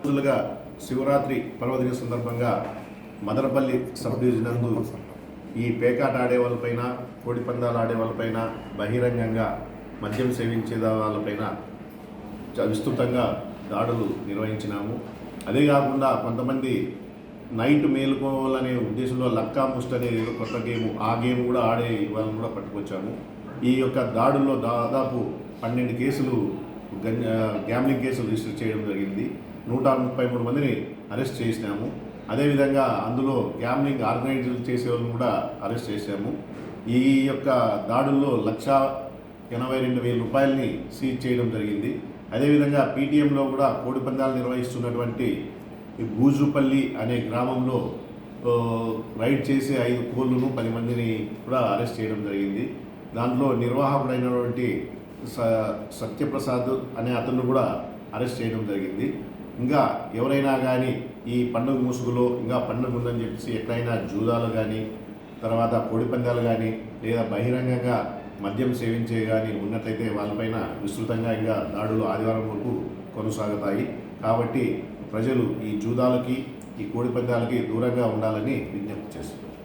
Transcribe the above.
రోజులుగా శివరాత్రి పర్వదిన సందర్భంగా Madanapalle sub division నందు ఈ పేకాట ఆడే వాళ్ళపైన కోడి పందాలు ఆడే వాళ్ళపైన బహిరంగంగా మద్యం సేవించే వాళ్ళపైన విస్తృతంగా దాడులు నిర్వహించినాము. అదే కాకుండా కొంతమంది నైట్ మేలుకోవాలనే ఉద్దేశంలో లక్కా ముస్ట్ అనేది ఏదో కొత్త గేమ్ ఆ గేమ్ కూడా ఆడే వాళ్ళని కూడా పట్టుకొచ్చాము. ఈ యొక్క దాడుల్లో దాదాపు పన్నెండు కేసులు గంజ గ్యామ్లింగ్ కేసులు రిజిస్టర్ చేయడం జరిగింది. నూట ముప్పై మూడు మందిని అరెస్ట్ చేసినాము. అదేవిధంగా అందులో గ్యామ్లింగ్ ఆర్గనైజ్ చేసే వాళ్ళని కూడా అరెస్ట్ చేశాము. ఈ యొక్క దాడుల్లో లక్ష ఎనభై రెండు వేల రూపాయలని సీజ్ చేయడం జరిగింది. అదేవిధంగా పీటీఎంలో కూడా కోడి పందాలు నిర్వహిస్తున్నటువంటి గూజుపల్లి అనే గ్రామంలో రైడ్ చేసే ఐదు కోళ్ళను పది మందిని కూడా అరెస్ట్ చేయడం జరిగింది. దాంట్లో నిర్వాహకుడైనటువంటి స సత్యప్రసాద్ అనే అతను కూడా అరెస్ట్ చేయడం జరిగింది. ఇంకా ఎవరైనా కానీ ఈ పండుగ ముసుగులో ఇంకా పండుగ ఉందని చెప్పేసి ఎక్కడైనా జూదాలు కానీ తర్వాత కోడి పందాలు కానీ లేదా బహిరంగంగా మద్యం సేవించే కానీ ఉన్నట్లయితే వాళ్ళపైన విస్తృతంగా ఇంకా దాడులు ఆదివారం వరకు కొనసాగుతాయి. కాబట్టి ప్రజలు ఈ జూదాలకి ఈ కోడి పందాలకి దూరంగా ఉండాలని విజ్ఞప్తి చేస్తున్నారు.